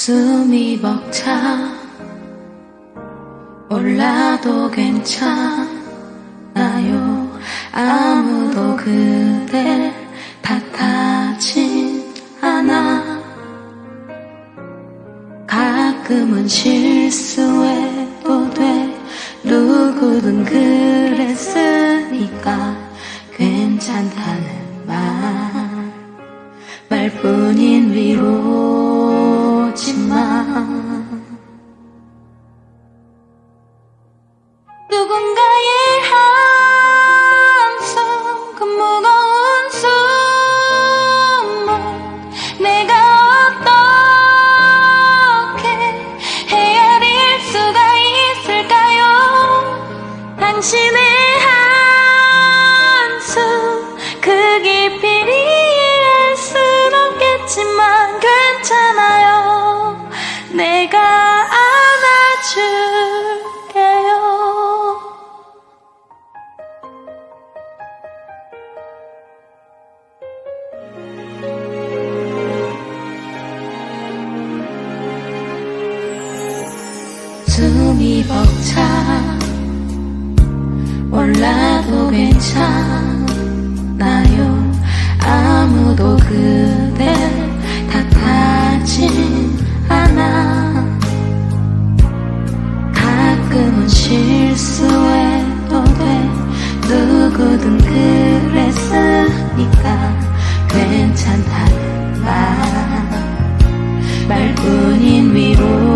숨이 벅차. 올라도 괜찮아요. 아무도 그댈 탓하진 않아. 가끔은 실수해도 돼. 누구든 그랬으니까 괜찮다는 말. 말뿐인 위로 지 숨이 벅차 올라도 괜찮아요. 아무도 그댈 탓하진 않아. 가끔은 실수해도 돼. 누구든 그랬으니까 괜찮다는 말. 말뿐인 위로